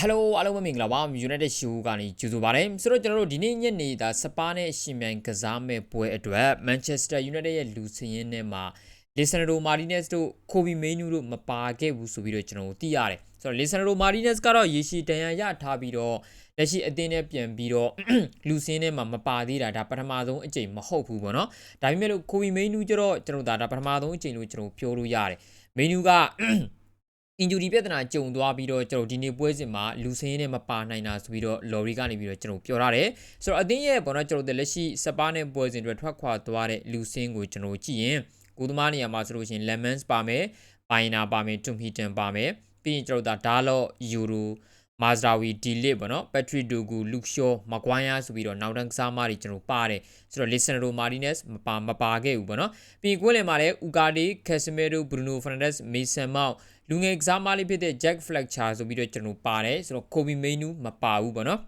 Hello အားလုံးပဲမင်္ဂလာပါ United Show ကနေကြိုဆိုပါရစေဆိုတော့ကျွန်တော်တို့ဒီနေ့ညနေဒါစပါးနဲ့ရှင်မြိုင်ကစားမဲ့ပွဲအတွက် Manchester United ရဲ့လူစင်းရင်းထဲမှာ Lisandro Martinez တို့ Kobe Mainoo တို့မပါခဲ့ဘူးဆိုပြီးတော့ကျွန်တော်တို့သိရတယ်ဆိုတော့ Lisandro Martinez ကတော့ရေရှည်တန်ရရထားပြီးတော့လက်ရှိအသင်းနဲ့ပြန်ပြီးတော့လူစင်းထဲမှာမပါသေးတာဒါပထမဆုံးအကြိမ်မဟုတ်ဘူးပေါ့နော်ဒါပေမဲ့လို့ Kobe Mainoo ကျတော့ကျွန်တော်ဒါဒါပထမဆုံးအကြိမ်လို့ကျွန်တော်ပြောလို့ရတယ် Mainoo က injury ပြဿနာကြုံသွားပြီးတော့ကျွန်တော်ဒီနေ့ပွဲစဉ်မှာလူစင်းနဲ့မပါနိုင်တာဆိုပြီးတော့ lorry ကနေပြီးတော့ကျွန်တော်ပြောရတယ်ဆိုတော့အသင်းရဲ့ပေါ့နော်ကျွန်တော်တို့လက်ရှိစပါးနဲ့ပွဲစဉ်တွေထွက်ခွာသွားတဲ့လူစင်းကိုကျွန်တော်ကြည့်ရင်ကိုသမားနေရာမှာဆိုလို့ရှိရင် lemons ပါမယ် pioneer ပါမယ် tumhiton ပါမယ်ပြီးရင်ကျွန်တော်ဒါ darlot euro မာဇရာဝီဒီလစ်ပေါ့နော်ပက်ထရီဒိုဂူလူရှောမကွိုင်းယာဆိုပြီးတော့နောက်တန်းကစားမတွေကျွန်တော်ပါတယ်ဆိုတော့လီဆန်ရိုမာဒီနက်စ်မပါမပါခဲ့ဘူးပေါ့နော်ပြီးရင်ကွင်းလယ်မှာလည်းဥကာဒီကက်စမီရိုဘရူနိုဖရန်ဒက်စ်မေဆန်မောက်လူငယ်ကစားမလေးဖြစ်တဲ့ Jack Fletcher ဆိုပြီးတော့ကျွန်တော်ပါတယ်ဆိုတော့ Kobe Mainoo မပါဘူးပေါ့နော်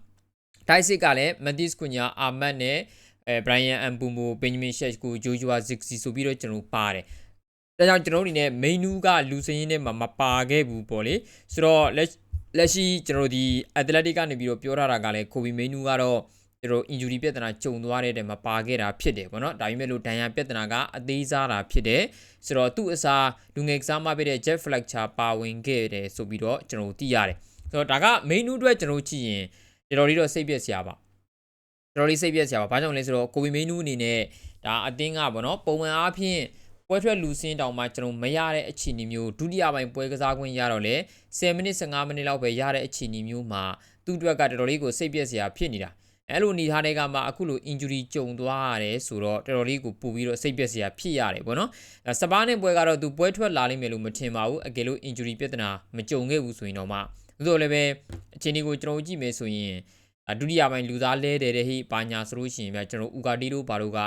ဒိုက်စစ်ကလည်း Matis Cunha အာမတ်နဲ့အဲ Brian Ambumo Benjamin Sheshko Joshua Zirkzee ဆိုပြီးတော့ကျွန်တော်ပါတယ်ဒါကြောင့်ကျွန်တော်တို့အနေနဲ့ Mainoo ကလူစင်းရင်းနဲ့မမပါခဲ့ဘူးပေါ့လေဆိုတော့လက် လက်ရှိကျွန်တော်တို့ဒီ athletic ကနေပြီးတော့ပြောထားတာကလည်း Kobe Mainoo ကတော့ကျွန်တော် injury ပြဿနာကြုံသွားတဲ့တဲမှာပါခဲ့တာဖြစ်တယ်ပေါ့နော်ဒါပေမဲ့လို့ဒဏ်ရာပြဿနာကအသေးစားတာဖြစ်တယ်ဆိုတော့သူ့အစားလူငယ်ကစားမပေးတဲ့ Jet Fletcher ပါဝင်ခဲ့တယ်ဆိုပြီးတော့ကျွန်တော်သိရတယ်ဆိုတော့ဒါက Mainoo အတွက်ကျွန်တော်ကြည့်ရင်တော်တော်လေးတော့စိတ်ပြက်စရာပါတော်တော်လေးစိတ်ပြက်စရာပါဘာကြောင့်လဲဆိုတော့ Kobe Mainoo အနေနဲ့ဒါအသင်းကပေါ့နော်ပုံမှန်အားဖြင့် ပွဲထွက်လူစင်းတောင်မှကျွန်တော်မရတဲ့အခြေအနေမျိုးဒုတိယပိုင်းပွဲကစားခွင့်ရတော့လေ10မိနစ်15မိနစ်လောက်ပဲရတဲ့အခြေအနေမျိုးမှာသူ့အတွက်ကတော်တော်လေးကိုစိတ်ပြက်စရာဖြစ်နေတာအဲ့လိုအနေထားတွေကမှအခုလို injury ကြုံသွားရတယ်ဆိုတော့တော်တော်လေးကိုပူပြီးတော့စိတ်ပျက်စရာဖြစ်ရတယ်ပေါ့နော်စပါးနဲ့ပွဲကတော့သူပွဲထွက်လာလိမ့်မယ်လို့မထင်ပါဘူးအကယ်လို့ injury ပြဿနာမကြုံခဲ့ဘူးဆိုရင်တော့မှသို့တော်လည်းပဲအခြေအနေကိုကျွန်တော်ကြည့်မယ်ဆိုရင်ဒုတိယပိုင်းလူသားလဲတယ်တဲ့ဟိပါညာဆိုလို့ရှိရင်ဗျကျွန်တော်ဥကာတီတို့ဘာတို့က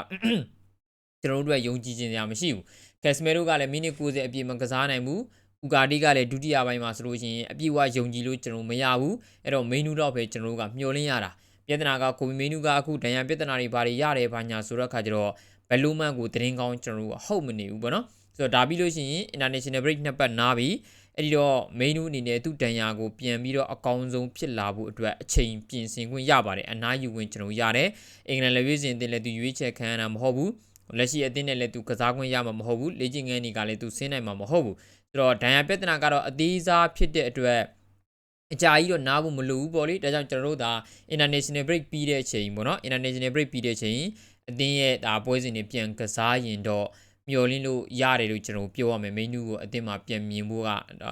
ကျွန်တော်တို့အတွက်ယုံကြည်ခြင်းစရာမရှိဘူးကက်စမဲတို့ကလည်းမိနစ်90အပြည့်မကစားနိုင်ဘူးဥကာတီကလည်းဒုတိယပိုင်းမှာဆိုလို့ရှိရင်အပြည့်အဝယုံကြည်လို့ကျွန်တော်မရဘူးအဲ့တော့ main တော့ပဲကျွန်တော်တို့ကမျှော်လင့်ရတာပြဿနာကကိုဗီမင်းနူကအခုဒဏ်ရာပြဿနာတွေဘာတွေရတယ်ဘာညာဆိုတော့ခါကျတော့ဘယ်လိုမှကိုသတင်းကောင်းကျွန်တော်တို့ဟုတ်မနေဘူးပေါ့နော်ဆိုတော့ဒါပြီးလို့ရှိရင် international break နှစ်ပတ်နားပြီအဲ့ဒီတော့ main အနေနဲ့သူ့ဒဏ်ရာကိုပြန်ပြီးတော့အကောင်းဆုံးဖြစ်လာဖို့အတွက်အချိန်ပြင်ဆင်ခွင့်ရပါတယ်အနားယူခွင့်ကျွန်တော်ရတယ်အင်္ဂလန်လက်ရွေးစင်တင်လည်းသူရွေးချယ်ခံရတာမဟုတ်ဘူး လက်ရှိအသင်းနဲ့လည်းသူကစားခွင့်ရမှာမဟုတ်ဘူးလေ့ကျင့်ခန်းတွေကလည်းသူဆင်းနိုင်မှာမဟုတ်ဘူးဆိုတော့ဒဏ်ရာပြဿနာကတော့အသေးစားဖြစ်တဲ့အတွက်အကြာကြီးတော့နားဖို့မလိုဘူးပေါ့လေဒါကြောင့်ကျွန်တော်တို့ဒါ international break ပြီးတဲ့အချိန်ပေါ့နော် international break ပြီးတဲ့အချိန်အသင်းရဲ့ဒါပွဲစဉ်တွေပြန်ကစားရင်တော့မျော်လင့်လို့ရတယ်လို့ကျွန်တော်ပြောရမယ်မင်းနူးကိုအသင်းမှာပြန်မြင်ဖို့က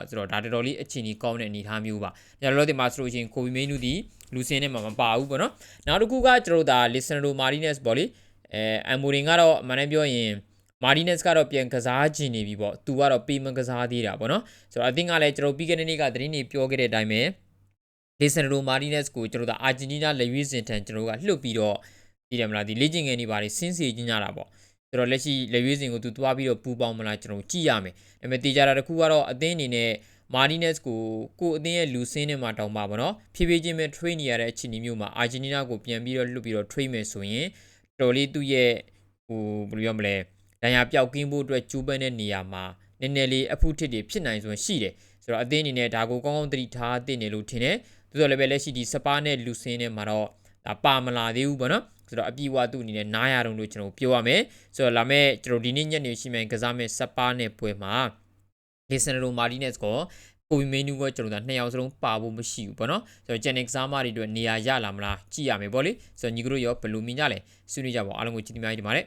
ဆိုတော့ဒါတော်တော်လေးအချိန်ကြီးကောင်းတဲ့အနေအထားမျိုးပါဒါလောလောတင်မှာဆိုလို့ရှိရင်ကိုဗီမင်းနူးဒီလူစင်းနဲ့မှမပါဘူးပေါ့နော်နောက်တစ်ခုကကျွန်တော်ဒါ listener martinez ပေါ့လေ အဲအမ်မိုရင်ကတော့အမှန်တမ်းပြောရင်မာဒီနက်စ်ကတော့ပြန်ကစားချင်နေပြီပေါ့သူကတော့ပေးမကစားသေးတာပေါ့နော်ဆိုတော့အသင်းကလည်းကျွန်တော်ပြီးခဲ့တဲ့နေ့ကသတင်းတွေပြောခဲ့တဲ့အတိုင်းပဲလီဆန်ဒရိုမာဒီနက်စ်ကိုကျွန်တော်တို့အာဂျင်တီးနားလက်ရွေးစင်ထန်ကျွန်တော်တို့ကလှုပ်ပြီးတော့ဒီတယ်မလားဒီလေ့ကျင့်ခန်းတွေပါတယ်ဆင်းစီကျင်းကြတာပေါ့ဆိုတော့လက်ရှိလက်ရွေးစင်ကိုသူသွားပြီးတော့ပူပေါင်းမလားကျွန်တော်ကြည့်ရမယ်ဒါပေမဲ့တေချာတာတစ်ခုကတော့အသင်းအနေနဲ့မာဒီနက်စ်ကိုကိုအသင်းရဲ့လူစင်းနဲ့မှတောင်းပါပါနော်ဖြည်းဖြည်းချင်းပဲ train နေရတဲ့အခြေအနေမျိုးမှာအာဂျင်တီးနားကိုပြန်ပြီးတော့လွတ်ပြီးတော့ train မယ်ဆိုရင် တော်လေးသူ့ရဲ့ဟိုဘယ်လိုပြောမလဲဒဏ်ရာပျောက်ကင်းဖို့အတွက်ကြိုးပမ်းတဲ့နေရာမှာနည်းနည်းလေးအဖုထစ်တွေဖြစ်နိုင်စွမ်းရှိတယ်ဆိုတော့အသင်းအနေနဲ့ဒါကိုကောင်းကောင်းသတိထားသင့်တယ်လို့ထင်တယ်သို့တော်လည်းပဲလက်ရှိဒီစပါးနဲ့လူစင်းနဲ့မှာတော့ဒါပါမလာသေးဘူးပေါ့နော်ဆိုတော့အပြည့်အဝသူ့အနေနဲ့နားရအောင်လို့ကျွန်တော်ပြောရမယ်ဆိုတော့လာမဲ့ကျွန်တော်ဒီနေ့ညနေရှိမှန်ကစားမဲ့စပါးနဲ့ပွဲမှာလီဆန်ဒရိုမာဒီနက်စ် ကိုကိုဗီမင်းနူကကျွန်တော်တို့နှစ်ယောက်စလုံးပါဖို့မရှိဘူးပေါ့နော်ဆိုတော့ဂျန်နစ်ကစားမတွေအတွက်နေရာရလာမလားကြည့်ရမယ်ပေါ့လေဆိုတော့ညီကတို့ရောဘယ်လိုမြင်ကြလဲဆွေးနွေးကြပါဦးအားလုံးကိုကြည့်နေကြပါဒီမှာတဲ့